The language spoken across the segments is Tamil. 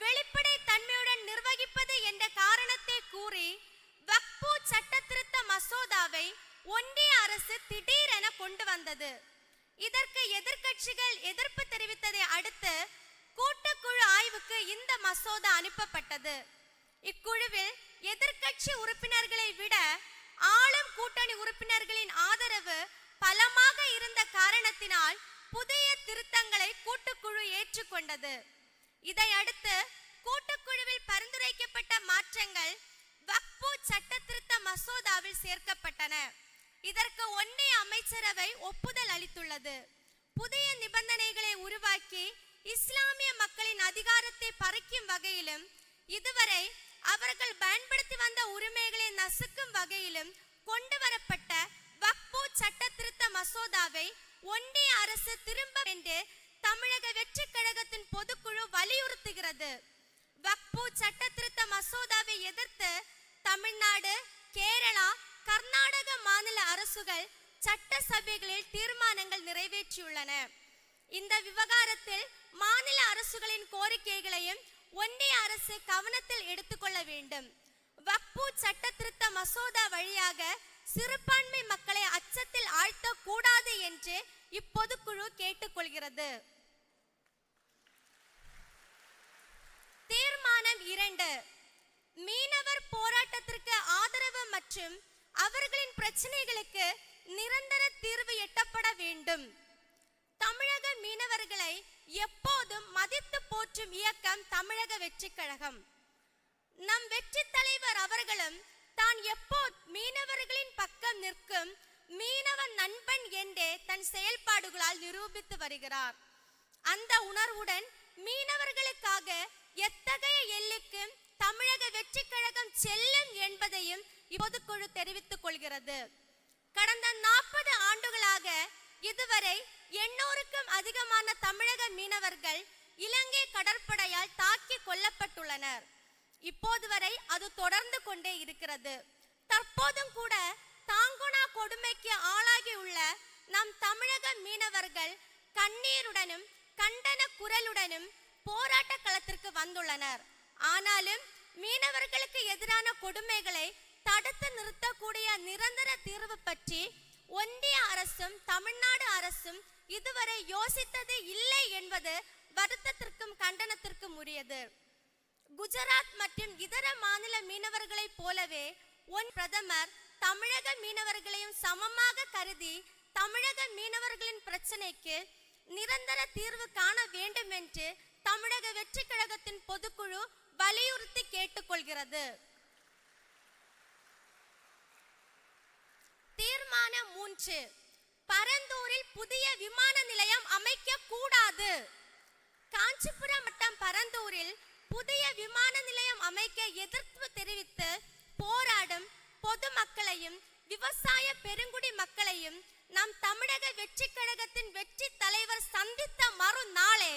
வெளிப்படை வக்பு சட்ட திருத்த மசோதாவில் சேர்க்கப்பட்டன. இதற்கு ஒன்றிய அமைச்சரவை ஒப்புதல் அளித்துள்ளது. புதிய நிபந்தனைகளை உருவாக்கி இஸ்லாமிய மக்களின் அதிகாரத்தை பறிக்கும் வகையிலும் இதுவரை அவர்கள் பயன்படுத்தி வந்த உரிமைகளை நசுக்கும் வகையிலும் கொண்டு வரப்பட்ட வக்பு சட்ட திருத்த மசோதாவை ஒன்றிய அரசு திரும்ப என்று தமிழக வெற்றி கழகத்தின் பொதுக்குழு வலியுறுத்துகிறது. வக்பு சட்ட திருத்த மசோதாவை எதிர்த்து தமிழ்நாடு கேரளா கர்நாடக மாநில அரசுகள் சட்டசபைகளில் தீர்மானங்கள் நிறைவேற்றியுள்ளன. இந்த விவகாரத்தில் மாநில அரசுகளின் கோரிக்கைகளையும் ஒன்றிய அரசு கவனத்தில் எடுத்துக்கொள்ள வேண்டும். வக்பு சட்ட திருத்த மசோதா வழியாக சிறுபான்மை மக்களை அச்சத்தில் ஆழ்த்தக்கூடாது என்று இப்பொதுக்குழு கேட்டுக்கொள்கிறது. தீர்மானம் இரண்டு. மீனவர் போராட்டத்திற்கு ஆதரவு மற்றும் அவர்களின் பிரச்சனைகளுக்கு நிரந்தர தீர்வு எட்டப்பட வேண்டும். தமிழக மீனவர்களை எப்போதும் மதித்து போற்றும் இயக்கம் தமிழக வெற்றி கழகம். நம் வெற்றி தலைவர் அவர்களும் தான் எப்போ மீனவர்களின் பக்கம் நிற்கும் மீனவ நண்பன் என்றே தன் செயல்பாடுகளால் நிரூபித்து வருகிறார். அந்த உணர்வுடன் மீனவர்களுக்காக எத்தகைய எல்லைக்கு தமிழக வெற்றி கழகம் செல்லும் என்பதையும் இப்பொதுக்குழு தெரிவித்துக் கொள்கிறது. கடந்த நாற்பது ஆண்டுகளாக இதுவரை எண்ணூறுக்கும் அதிகமான தமிழக மீனவர்கள் இலங்கை கடற்படையால் தாக்கி கொல்லப்பட்டுள்ளனர். இப்போது வரை அது தொடர்ந்து கொண்டே இருக்கிறது. தற்போதும் கூட தாங்குனா கொடுமைக்கு ஆளாகியுள்ள நம் தமிழக மீனவர்கள் கண்ணீருடனும் கண்டன குரலுடனும் போராட்ட களத்திற்கு வந்துள்ளனர். ஆனாலும் மீனவர்களுக்கு எதிரான கொடுமைகளை தடுத்து நிறுத்தக்கூடிய நிரந்தர தீர்வு பற்றி ஒன்றிய அரசும் தமிழ்நாடு அரசும் இதுவரை யோசித்தது இல்லை என்பது வருத்தத்திற்கும் கண்டனத்திற்கும் உரியது. குஜராத் மற்றும் இதர மாநில மீனவர்களைப் போலவே ஒன் பிரதமர் தமிழக மீனவர்களையும் சமமாக கருதி தமிழக மீனவர்களின் பிரச்சனைக்கு நிரந்தர தீர்வு காண வேண்டும் என்று தமிழக வெற்றி கழகத்தின் பொதுக்குழு வலியுறுத்தி கேட்டுக்கொள்கிறது. தீர்மானம் மூன்று. பரந்தூரில் புதிய விமான நிலையம் அமைக்க கூடாது காஞ்சிபுரம் வட்டம் பரந்தூரில் புதிய விமான நிலையம் அமைக்க எதிர்ப்பு தெரிவித்து போராடும் பொதுமக்களையும் விவசாய பெருங்குடி மக்களையும் நம் தமிழக வெற்றி கழகத்தின் வெற்றி தலைவர் சந்தித்த மறுநாளே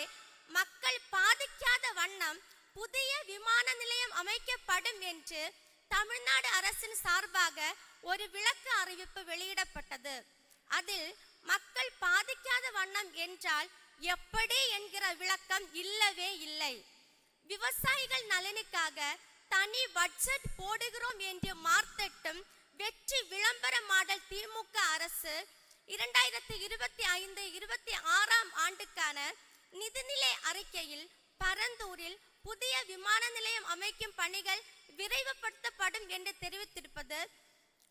மக்கள் பாதிக்காத வண்ணம் புதிய விமான நிலையம் அமைக்கப்படும் என்று தமிழ்நாடு அரசின் சார்பாக ஒரு விளக்கு அறிவிப்பு வெளியிடப்பட்டது. அதில் மக்கள் பாதிக்காத வண்ணம் என்றால் எப்படி என்கிற விளக்கம் இல்லவே இல்லை. விவசாயிகள் நலனுக்காக தனி பட்ஜெட் போடுகிறோம் என்று மார்த்தட்டும் வெற்றி விளம்பர மாடல் திமுக அரசு இரண்டாயிரத்தி இருபத்தி ஐந்து இருபத்தி ஆறாம் ஆண்டுக்கான நிதிநிலை அறிக்கையில் பரந்தூரில் புதிய விமான நிலையம் அமைக்கும் பணிகள் விரைவுபடுத்தப்படும் என்று தெரிவித்திருப்பது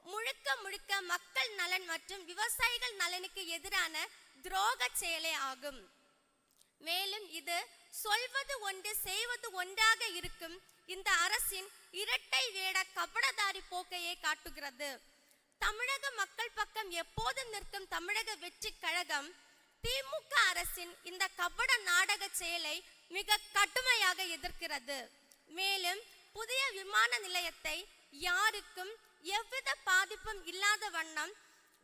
முழுக்க முழுக்க மக்கள் நலன் மற்றும் விவசாயிகள் நலனுக்கு எதிரான துரோக செயலே ஆகும். மேலும் இது சொல்வது ஒன்று செய்வது ஒன்றாக இருக்கும் இந்த அரசின் இரட்டை வேட கபடதாரி போக்கையே காட்டுகிறது. தமிழக மக்கள் பக்கம் எப்போதும் நிற்கும் தமிழக வெற்றி கழகம் திமுக அரசின் இந்த கபட நாடக செயலை மிக கடுமையாக எதிர்க்கிறது. மேலும் புதிய விமான நிலையத்தை யாருக்கும் எவ்வித பாதிப்பும் இல்லாத வண்ணம்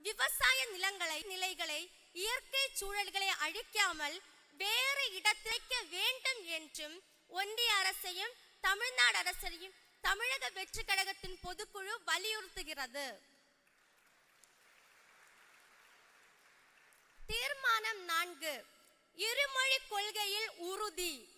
விவசாய நிலங்களை நிலைகளை இயற்கை சூழல்களை அழிக்காமல் வேறு இடத்திற்க வேண்டும் என்றும் ஒன்றிய அரசையும் தமிழ்நாடு அரசையும் தமிழக வெற்றி கழகத்தின் பொதுக்குழு வலியுறுத்துகிறது. தீர்மானம் நான்கு. இருமொழி கொள்கையில் உறுதி.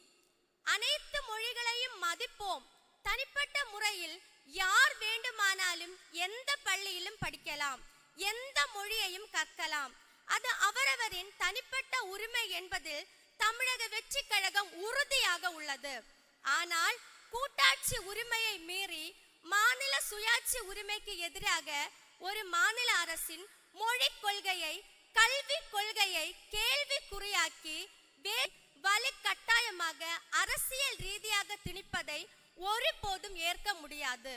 அனைத்து மொழிகளையும் மதிப்போம். தனிப்பட்ட முறையில் யார் வேண்டுமானாலும் எந்த பள்ளியிலும் படிக்கலாம். எந்த மொழியையும் கற்கலாம். அது அவரவரின் தனிப்பட்ட உரிமை என்பதில் தமிழக வெற்றி கழகம் உறுதியாக உள்ளது. ஆனால் கூட்டாட்சி உரிமையை மீறி மாநில சுயாட்சி உரிமைக்கு எதிராக ஒரு மாநில அரசின் மொழி கொள்கையை கல்வி கொள்கையை கேள்விக்குறியாக்கி வே வலு கட்டாயமாக அரசியல் ரீதியாக திணிப்பதை ஒருபோதும் ஏற்க முடியாது.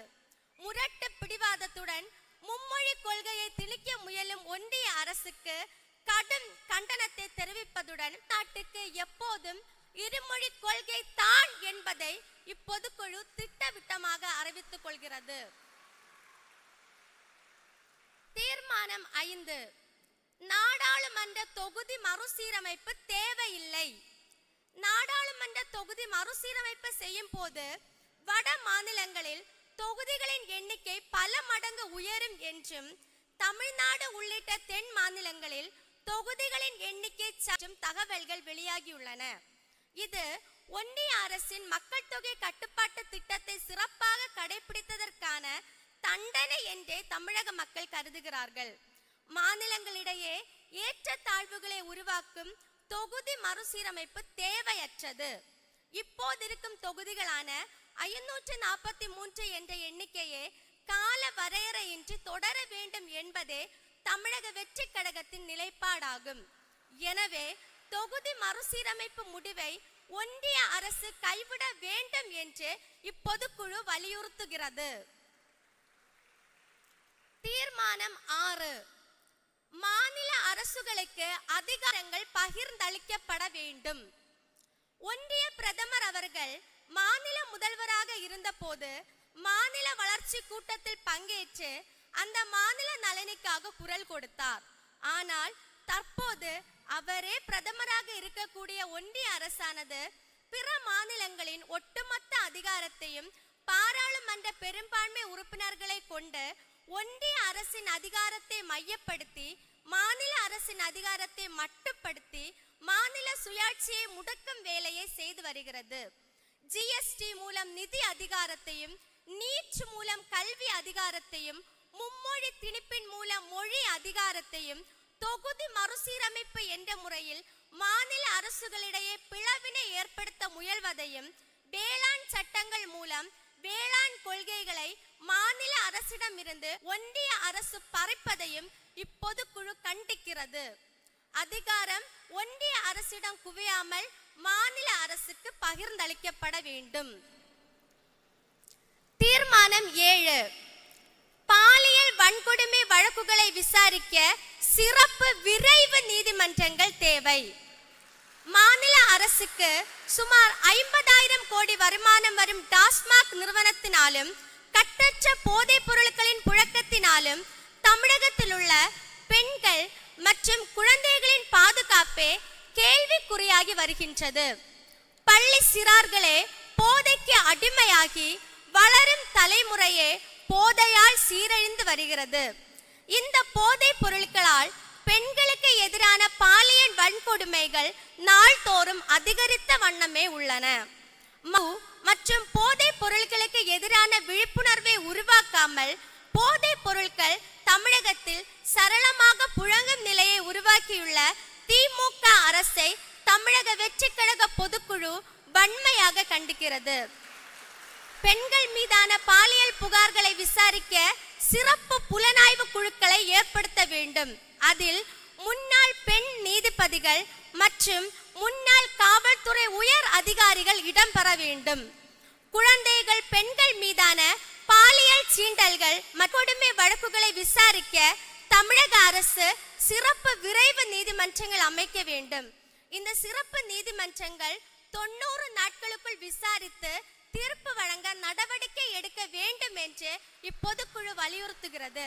முரட்டு பிடிவாதத்துடன் மும்மொழி கொள்கையை திணிக்க முயலும் ஒன்றிய அரசுக்கு கடும் கண்டனத்தை தெரிவிப்பதுடன் நாட்டுக்கு எப்போதும் இருமொழி கொள்கை தான் என்பதை இப்பொதுக்குழு திட்டவிட்டமாக அறிவித்துக் கொள்கிறது. தீர்மானம் ஐந்து. நாடாளுமன்ற தொகுதி மறுசீரமைப்பு தேவையில்லை. நாடாளுமன்ற தொகுதி மறுசீரமைப்பு செய்யும் போது வட மாநிலங்களில் தொகுதிகளின் எண்ணிக்கை பல மடங்கு உயரும் என்றும் தமிழ்நாடு உள்ளிட்ட தென் மாநிலங்களில் தொகுதிகளின் எண்ணிக்கை சற்றும் தகவல்கள் வெளியாகியுள்ளன. இது ஒன்றிய அரசின் மக்கள் தொகை கட்டுப்பாட்டு திட்டத்தை சிறப்பாக கடைபிடித்ததற்கான தண்டனை என்றே தமிழக மக்கள் கருதுகிறார்கள். மாநிலங்களிடையே ஏற்ற தாழ்வுகளை உருவாக்கும் தொகுதி மறுசீரமைப்பு தேவையற்றது. இப்போதிருக்கும் தொகுதிகளான ஐநூற்று நாற்பத்தி மூன்று என்ற எண்ணிக்கையே கால வரையறையின்றி தொடர வேண்டும் என்பதே தமிழக வெற்றி கழகத்தின் நிலைப்பாடாகும். எனவே தொகுதி மறுசீரமைப்பு முடிவை ஒன்றிய அரசு கைவிட வேண்டும் என்று இப்பொதுக்குழு வலியுறுத்துகிறது. தீர்மானம் ஆறு. மாநில அரசுகளுக்கு அதிகாரங்கள் பகிர்ந்தளிக்கப்பட வேண்டும். ஒன்றிய பிரதமர் அவர்கள் மாநில முதல்வராக இருந்தபோது மாநில வளர்ச்சி கூட்டத்தில் பங்கேற்று அந்த மாநில நலனுக்காக குரல் கொடுத்தார். ஆனால் தற்போது அவரே பிரதமராக இருக்கக்கூடிய ஒன்றிய அரசானது பிற மாநிலங்களின் ஒட்டுமொத்த அதிகாரத்தையும் பாராளுமன்ற பெரும்பான்மை உறுப்பினர்களை கொண்டு ஒன்றிய அரசின் அதிகாரத்தை மையப்படுத்தி மாநில அரசின் அதிகாரத்தை மட்டுப்படுத்தி மாநில சுயாட்சியை முடக்கும் வேலையை செய்து வருகிறது. ஜிஎஸ்டி மூலம் நிதி அதிகாரத்தையும் நீட் மூலம் கல்வி அதிகாரத்தையும் மும்மொழி திணிப்பின் மூலம் மொழி அதிகாரத்தையும் தொகுதி மறுசீரமைப்பு என்ற முறையில் மாநில அரசுகளிடையே பிளவினை ஏற்படுத்த முயல்வதையும் வேளாண் சட்டங்கள் மூலம் வேளாண் கொள்கைகளை மாநில அரசிடமிருந்து ஒன்றிய அரசு பறிப்பதையும் இப்பொதுக்குழு கண்டிக்கிறது. அதிகாரம் ஒன்றிய அரசிடம் குவியாமல் மாநில அரசுக்கு பகிர்ந்தளிக்கப்பட வேண்டும். தீர்மானம் ஏழு. பாலியல் வன்கொடுமை வழக்குகளை விசாரிக்க சிறப்பு விரைவு நீதிமன்றங்கள் தேவை. மாநில அரசுக்கு சுமார் ஐம்பதாயிரம் கோடி வருமானம் வரும் டாஸ்மாக் நிறுவனத்தினாலும் கட்டற்ற போதைப் பொருட்களின் புழக்கத்தினாலும் தமிழகத்தில் உள்ள பெண்கள் மற்றும் குழந்தைகளின் பாதுகாப்பே கேள்விக்குறியாகி வருகின்றது. பள்ளி சிறார்களே போதைக்கு அடிமையாகி வளரும் தலைமுறையே போதையால் சீரழிந்து வருகிறது. இந்த போதைப் பொருட்களால் பெண்களுக்கு எதிரான பாலியல் வன்கொடுமைகள் நாள்தோறும் அதிகரித்த வண்ணமே உள்ளன. மற்றும் போதை பொருட்களுக்கு எதிரான விழிப்புணர்வை உருவாக்காமல் போதை பொருட்கள் தமிழகத்தில் சரளமாக புழங்கும் நிலையை உருவாக்கியுள்ள திமுக அரசை தமிழக வெற்றிக்கழக பொதுக்குழு வன்மையாக கண்டிக்கிறது. பெண்கள் மீதான பாலியல் புகார்களை விசாரிக்க சிறப்பு புலனாய்வு குழுக்களை ஏற்படுத்த வேண்டும். அதில் முன்னாள் பெண் நீதிபதிகள் மற்றும் முன்னாள் காவல்துறை உயர் அதிகாரிகள் இடம்பெற வேண்டும். குழந்தைகள் பெண்கள் மீதான பாலியல் சீண்டல்கள் கொடுமை வழக்குகளை விசாரிக்க தமிழக அரசு சிறப்பு விரைவு நீதிமன்றங்கள் அமைக்க வேண்டும். இந்த சிறப்பு நீதிமன்றங்கள் தொண்ணூறு நாட்களுக்குள் விசாரித்து தீர்ப்பு வழங்க நடவடிக்கை எடுக்க வேண்டும் என்று இப்பொதுக்குழு வலியுறுத்துகிறது.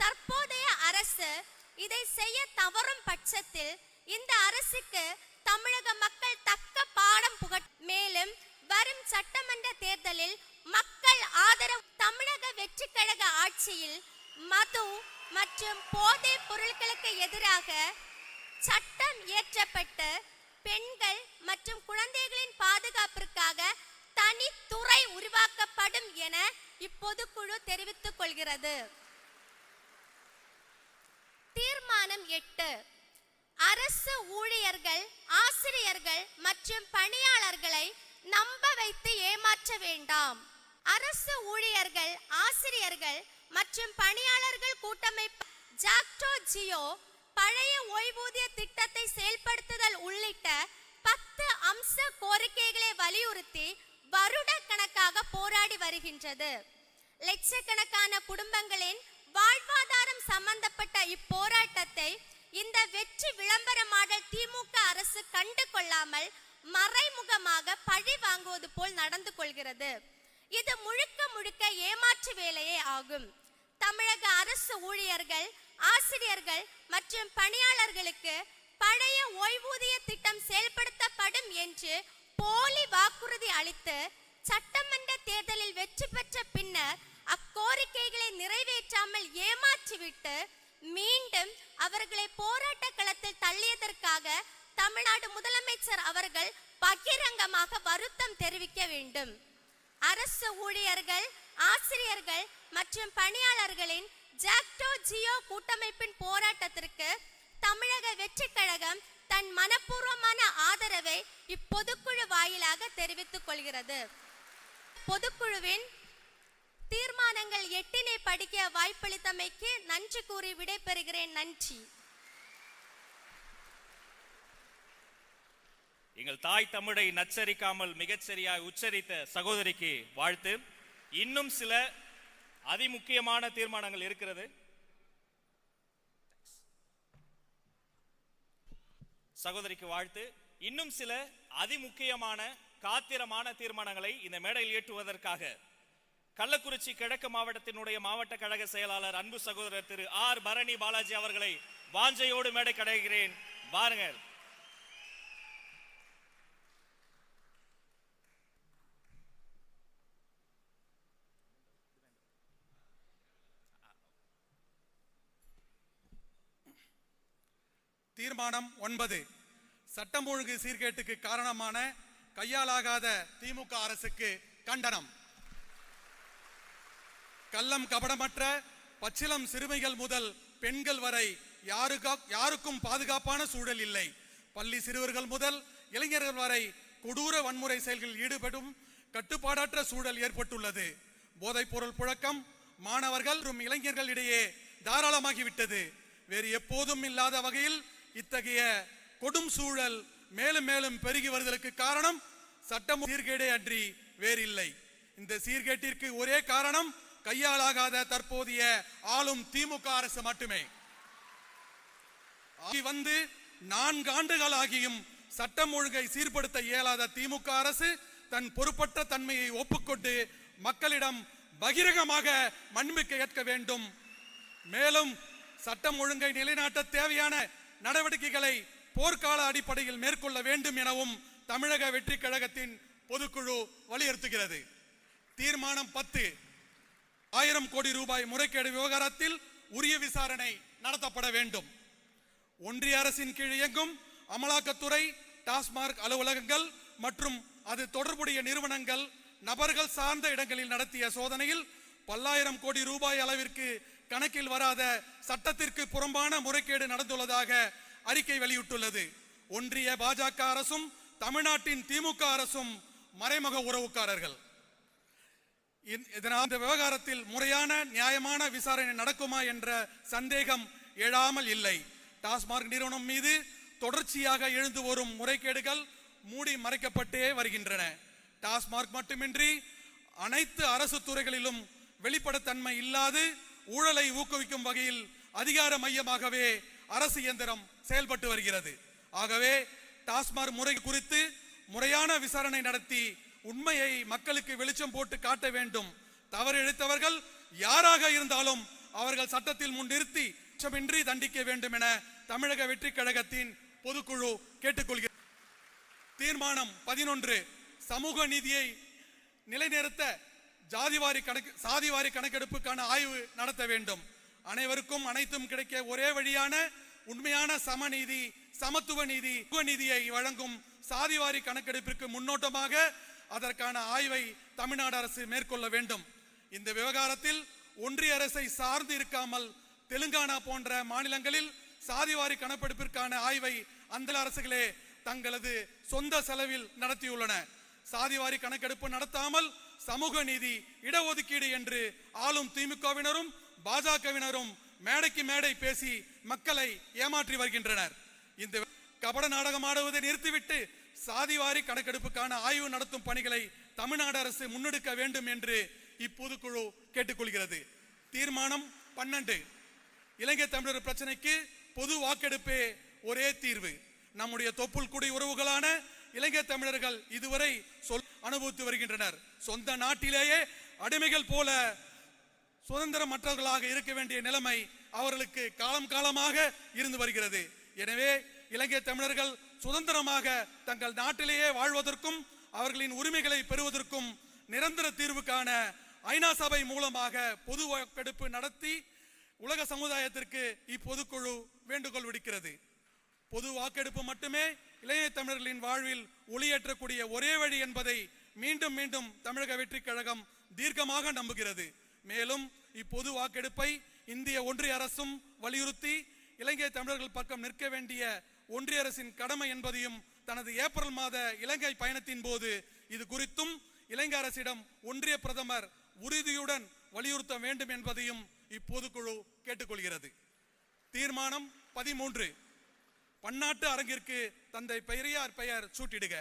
தற்போதைய அரசு இதை செய்ய தவறும் பட்சத்தில் இந்த அரசுக்கு தமிழக மக்கள் தக்க பாடம் புகட் மேலும் வரும் சட்டமன்ற தேர்தலில் மக்கள் ஆதரவு தமிழக வெற்றி கழக ஆட்சியில் மது மற்றும் போதை பொருட்களுக்கு எதிராக சட்டம் இயற்றப்பட்டு பெண்கள் மற்றும் குழந்தைகளின் பாதுகாப்பிற்காக தனித்துறை உருவாக்கப்படும் என இப்பொதுக்குழு தெரிவித்துக் கொள்கிறது. தீர்மானம் எட்டு. அரசு ஊழியர்கள் ஆசிரியர்கள் மற்றும் பணியாளர்களை நம்ப வைத்து ஏமாற்ற வேண்டாம். அரசு ஊழியர்கள் ஆசிரியர்கள் மற்றும் பணியாளர்கள் கூட்டமைப்பு ஜாக்டோ ஜியோ பழைய ஓய்வூதிய திட்டத்தை செயல்படுத்துதல் உள்ளிட்ட பத்து அம்ச கோரிக்கைகளை வலியுறுத்தி வருட கணக்காக போராடி வருகின்றது. லட்சக்கணக்கான குடும்பங்களின் வாழ்வாதாரம் சம்பந்தப்பட்ட இப்போராட்டத்தை இந்த வெற்றி விளம்பரமாடல் திமுக அரசு கண்டு கொள்ளாமல் மறைமுகமாக பழி வாங்குவது போல் நடந்து கொள்கிறது. இது முழுக்க முழுக்க ஏமாற்று வேலையே ஆகும். தமிழக அரசு ஊழியர்கள் ஆசிரியர்கள் மற்றும் பணியாளர்களுக்கு பழைய ஓய்வூதிய திட்டம் செயல்படுத்தப்படும் என்று போலி வாக்குறுதி அளித்து சட்டமன்ற தேர்தலில் வெற்றி பெற்ற பின்னர் அக்கோரிக்கைகளை நிறைவேற்றாமல் ஏமாற்றிவிட்டு மீண்டும் அவர்களை போராட்ட களத்தில் தள்ளியதற்காக தமிழ்நாடு முதலமைச்சர் அவர்கள் பகிரங்கமாக வருத்தம் தெரிவிக்க வேண்டும். அரசு ஊழியர்கள் ஆசிரியர்கள் மற்றும் பணியாளர்களின் ஜாக்டோ ஜியோ கூட்டமைப்பின் போராட்டத்திற்கு தமிழக வெற்றி கழகம் தன் மனப்பூர்வமான ஆதரவை இப்பொதுக்குழு வாயிலாக தெரிவித்துக் கொள்கிறது. பொதுக்குழுவின் தீர்மானங்கள் எட்டினை படிக்க வாய்ப்பளித்தமைக்கு நன்றி கூறி விடைபெறுகிறேன். நன்றி. எங்கள் தாய் தமிழை நச்சரிக்காமல் மிகச்சரியாக உச்சரித்த சகோதரிக்கு வாழ்த்து. இன்னும் சில அதிமுக்கியமான தீர்மானங்கள் இருக்கிறது. சகோதரிக்கு வாழ்த்து. இன்னும் சில அதிமுக்கியமான காத்திரமான தீர்மானங்களை இந்த மேடையில் ஏற்றுவதற்காக கள்ளக்குறிச்சி கிழக்கு மாவட்டத்தினுடைய மாவட்ட கழக செயலாளர் அன்பு சகோதரர் திரு ஆர் பரணி பாலாஜி அவர்களை வாஞ்சையோடு மேடை கடைகிறேன். வாருங்கள். தீர்மானம் ஒன்பது. சட்டம் ஒழுங்கு சீர்கேட்டுக்கு காரணமான கையாலாகாத திமுக அரசுக்கு கண்டனம். கள்ளம் கபடமற்ற பச்சிலம் சிறுமிகள் முதல் பெண்கள் வரை யாருக்கா யாருக்கும் பாதுகாப்பான சூழல் இல்லை. பள்ளி சிறுவர்கள் முதல் இளைஞர்கள் வரை கொடூர வன்முறை செயல்களில் ஈடுபடும் கட்டுப்பாடற்ற சூழல் ஏற்பட்டுள்ளது. போதைப்பொருள் புழக்கம் மாணவர்கள் மற்றும் இளைஞர்களிடையே தாராளமாகிவிட்டது. வேறு எப்போதும் இல்லாத வகையில் இத்தகைய கொடும் சூழல் மேலும் மேலும் பெருகி வருதலுக்கு காரணம் சட்டம் சீர்கேடே அன்றி வேறில்லை. இந்த சீர்கேட்டிற்கு ஒரே காரணம் கையாளாகாத தற்போதைய ஆளும் திமுக அரசு மட்டுமே. ஆகி வந்து நான்கு ஆண்டுகள் ஆகியும் சட்டம் ஒழுங்கை சீர்படுத்த இயலாத திமுக அரசு தன் பொறுப்பற்ற தன்மையை ஒப்புக்கொண்டு மக்களிடம் பகிரங்கமாக மன்மிக்க ஏற்க வேண்டும். மேலும் சட்டம் ஒழுங்கை நிலைநாட்ட தேவையான நடவடிக்கைகளை போர்க்கால அடிப்படையில் மேற்கொள்ள வேண்டும் எனவும் தமிழக வெற்றி கழகத்தின் பொதுக்குழு வலியுறுத்துகிறது. தீர்மானம் பத்து. ஆயிரம் கோடி ரூபாய் முறைகேடு விவகாரத்தில் உரிய விசாரணை நடத்தப்பட வேண்டும். ஒன்றிய அரசின் கீழ் இயங்கும் அமலாக்கத்துறை டாஸ்மார்க் அலுவலகங்கள் மற்றும் அது தொடர்புடைய நிறுவனங்கள் நபர்கள் சார்ந்த இடங்களில் நடத்திய சோதனையில் பல்லாயிரம் கோடி ரூபாய் அளவிற்கு கணக்கில் வராத சட்டத்திற்கு புறம்பான முறைகேடு நடந்துள்ளதாக அறிக்கை வெளியிட்டுள்ளது. ஒன்றிய பாஜக அரசும் தமிழ்நாட்டின் திமுக அரசும் மறைமுக உறவுக்காரர்கள். இதனால் இந்த விவகாரத்தில் முறையான நியாயமான விசாரணை நடக்குமா என்ற சந்தேகம் எழாமல் இல்லை. டாஸ்மார்க் நிறுவனம் மீது தொடர்ச்சியாக எழுந்து வரும் முறைகேடுகள் மூடி மறைக்கப்பட்டே வருகின்றன. டாஸ்மார்க் மட்டுமின்றி அனைத்து அரசு துறைகளிலும் வெளிப்படத்தன்மை இல்லாது ஊழலை ஊக்குவிக்கும் வகையில் அதிகார மையமாகவே அரசு இயந்திரம் செயல்பட்டு வருகிறது. ஆகவே டாஸ்மாக் முறை குறித்து முறையான விசாரணை நடத்தி உண்மையை மக்களுக்கு வெளிச்சம் போட்டு காட்ட வேண்டும். தவறு இழைத்தவர்கள் யாராக இருந்தாலும் அவர்கள் சட்டத்தில் முன் நிறுத்தி குற்றமின்றி தண்டிக்க வேண்டும் என தமிழக வெற்றி கழகத்தின் பொதுக்குழு கேட்டுக்கொள்கிறது. தீர்மானம் பதினொன்று. சமூக நீதியை நிலைநிறுத்த ஜாதிவாரி கணக்கு சாதிவாரி கணக்கெடுப்புக்கான ஆய்வு நடத்த வேண்டும். அனைவருக்கும் அனைத்தும் கிடைக்க ஒரே வழியான உண்மையான சமநீதி சமத்துவ நீதி நீதியை வழங்கும் சாதிவாரி கணக்கெடுப்பிற்கு முன்னோட்டமாக அதற்கான ஆய்வை தமிழ்நாடு அரசு மேற்கொள்ள வேண்டும். இந்த விவகாரத்தில் ஒன்றிய அரசை சார்ந்து இருக்காமல் தெலுங்கானா போன்ற மாநிலங்களில் சாதிவாரி கணக்கெடுப்பிற்கான ஆய்வை அந்த அரசுகளே தங்களது சொந்த செலவில் நடத்தியுள்ளன. சாதிவாரி கணக்கெடுப்பு நடத்தாமல் சமூக நீதி இடஒதுக்கீடு என்று ஆளும் திமுகவினரும் பாஜகவினரும் மேடைக்கு மேடை பேசி மக்களை ஏமாற்றி வருகின்றனர். இந்த கபட நாடகம் ஆடுவதை நிறுத்திவிட்டு சாதிவாரி கணக்கெடுப்புக்கான ஆய்வு நடத்தும் பணிகளை தமிழ்நாடு அரசு முன்னெடுக்க வேண்டும் என்று இப்பொதுக்குழு கேட்டுக்கொள்கிறது. தீர்மானம் பன்னெண்டு. இலங்கை தமிழர் பிரச்சனைக்கு பொது வாக்கெடுப்பே ஒரே தீர்வு. நம்முடைய தொப்புள் குடி உறவுகளான இலங்கை தமிழர்கள் இதுவரை சொல் அனுபவித்து வருகின்றனர். சொந்த நாட்டிலேயே அடிமைகள் போல சுதந்திரமற்றவர்களாக இருக்க வேண்டிய நிலைமை அவர்களுக்கு காலம் காலமாக இருந்து வருகிறது. எனவே இலங்கை தமிழர்கள் சுதந்திரமாக தங்கள் நாட்டிலேயே வாழ்வதற்கும் அவர்களின் உரிமைகளை பெறுவதற்கும் நிரந்தர தீர்வுக்கான ஐநா சபை மூலமாக பொது வாக்கெடுப்பு நடத்தி உலக சமுதாயத்திற்கு இப்பொதுக்குழு வேண்டுகோள் விடுக்கிறது. பொது வாக்கெடுப்பு மட்டுமே இளைய தமிழர்களின் வாழ்வில் ஒளியேற்றக்கூடிய ஒரே வழி என்பதை மீண்டும் மீண்டும் தமிழக வெற்றி கழகம் தீர்க்கமாக நம்புகிறது. மேலும் இப்பொது வாக்கெடுப்பை இந்திய ஒன்றிய அரசும் வலியுறுத்தி இலங்கை தமிழர்கள் பக்கம் நிற்க வேண்டிய ஒன்றிய அரசின் கடமை என்பதையும் தனது ஏப்ரல் மாத இலங்கை பயணத்தின் போது இது குறித்தும் இலங்கை அரசிடம் ஒன்றிய பிரதமர் உறுதியுடன் வலியுறுத்த வேண்டும் என்பதையும் இப்பொதுக்குழு கேட்டுக்கொள்கிறது. தீர்மானம் பதிமூன்று. பன்னாட்டு அரங்கிற்கு தந்தை பெரியார் பெயர் சூட்டிடுக.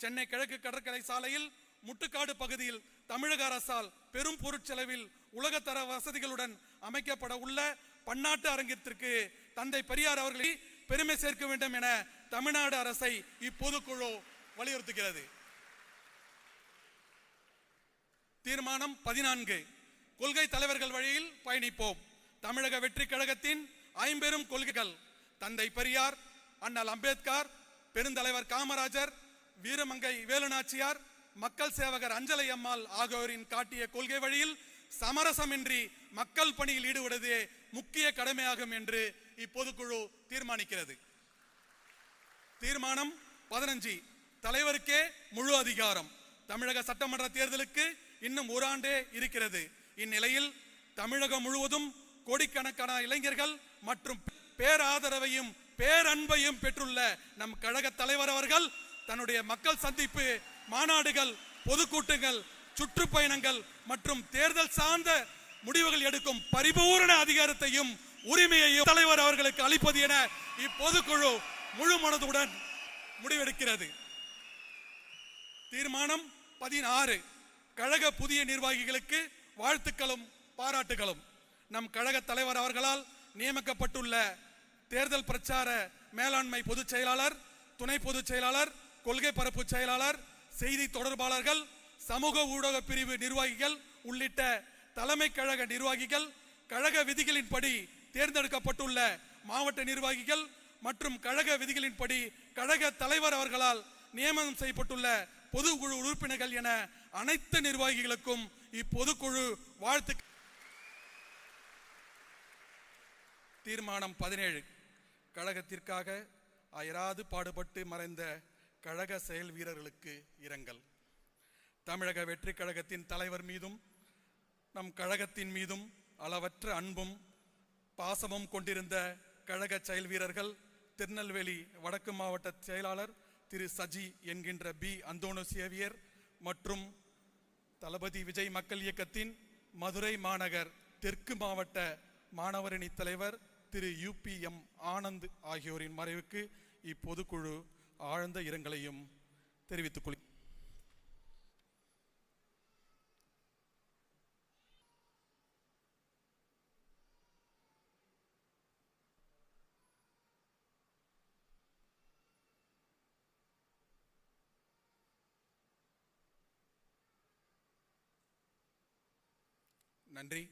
சென்னை கிழக்கு கடற்கரை சாலையில் முட்டுக்காடு பகுதியில் தமிழக அரசால் பெரும் பொருட்செலவில் உலகத்தர வசதிகளுடன் அமைக்கப்பட உள்ள பன்னாட்டு அரங்கிற்கு தந்தை பெரியார் அவர்களை பெருமை சேர்க்க வேண்டும் என தமிழ்நாடு அரசை இப்பொதுக்குழு வலியுறுத்துகிறது. தீர்மானம் பதினான்கு. கொள்கை தலைவர்கள் வழியில் பயணிப்போம். தமிழக வெற்றி கழகத்தின் ஐம்பெரும் கொள்கைகள். தந்தை பெரியார் அண்ணல் அம்பேத்கர் பெருந்தலைவர் காமராஜர் வீரமங்கை வேலுநாச்சியார் மக்கள் சேவகர் அஞ்சலை அம்மாள் ஆகியோரின் காட்டிய கொள்கை வழியில் சமரசமின்றி மக்கள் பணியில் ஈடுபடுவதே முக்கிய கடமையாகும் என்று இப்பொதுக்குழு தீர்மானிக்கிறது. தீர்மானம் பதினஞ்சு. தலைவருக்கே முழு அதிகாரம். தமிழக சட்டமன்ற தேர்தலுக்கு இன்னும் ஒரு ஆண்டே இருக்கிறது. இந்நிலையில் தமிழகம் முழுவதும் கோடிக்கணக்கான இளைஞர்கள் மற்றும் பேராதரவையும் பேரன்பையும் பெற்றுள்ள நம் கழக தலைவர் அவர்கள் தன்னுடைய மக்கள் சந்திப்பு மாநாடுகள் பொதுக்கூட்டங்கள் சுற்றுப்பயணங்கள் மற்றும் தேர்தல் சார்ந்த முடிவுகள் எடுக்கும் பரிபூரண அதிகாரத்தையும் உரிமையையும் தலைவர் அவர்களுக்கு அளிப்பது என இப்பொதுக்குழு முழு மனதுடன் முடிவெடுக்கிறது. தீர்மானம் பதினாறு. கழக புதிய நிர்வாகிகளுக்கு வாழ்த்துக்களும் பாராட்டுகளும். நம் கழக தலைவர் அவர்களால் நியமிக்கப்பட்டுள்ள தேர்தல் பிரச்சார மேலாண்மை பொதுச் செயலாளர் துணை பொதுச் செயலாளர் கொள்கை பரப்பு செயலாளர் செய்தி தொடர்பாளர்கள் சமூக ஊடக பிரிவு நிர்வாகிகள் உள்ளிட்ட தலைமை கழக நிர்வாகிகள் கழக விதிகளின்படி தேர்ந்தெடுக்கப்பட்டுள்ள மாவட்ட நிர்வாகிகள் மற்றும் கழக விதிகளின்படி கழக தலைவர் அவர்களால் நியமனம் செய்யப்பட்டுள்ள பொதுக்குழு உறுப்பினர்கள் என அனைத்து நிர்வாகிகளுக்கும் இப்பொதுக்குழு வாழ்த்து தீர்மானம் பதினேழு. கழகத்திற்காக அயராது பாடுபட்டு மறைந்த கழக செயல் வீரர்களுக்கு இரங்கல். தமிழக வெற்றி கழகத்தின் தலைவர் மீதும் நம் கழகத்தின் மீதும் அளவற்ற அன்பும் பாசமும் கொண்டிருந்த கழக செயல் வீரர்கள் திருநெல்வேலி வடக்கு மாவட்ட செயலாளர் திரு சஜி என்கின்ற பி. அந்தோனோசேவியர் மற்றும் தளபதி விஜய் மக்கள் இயக்கத்தின் மதுரை மாநகர் தெற்கு மாவட்ட மாணவரணி தலைவர் திரு யூபிஎம் ஆனந்த் ஆகியோரின் மறைவுக்கு இப்பொதுக்குழு ஆழ்ந்த இரங்கலையும் தெரிவித்துக் கொள் நன்றி.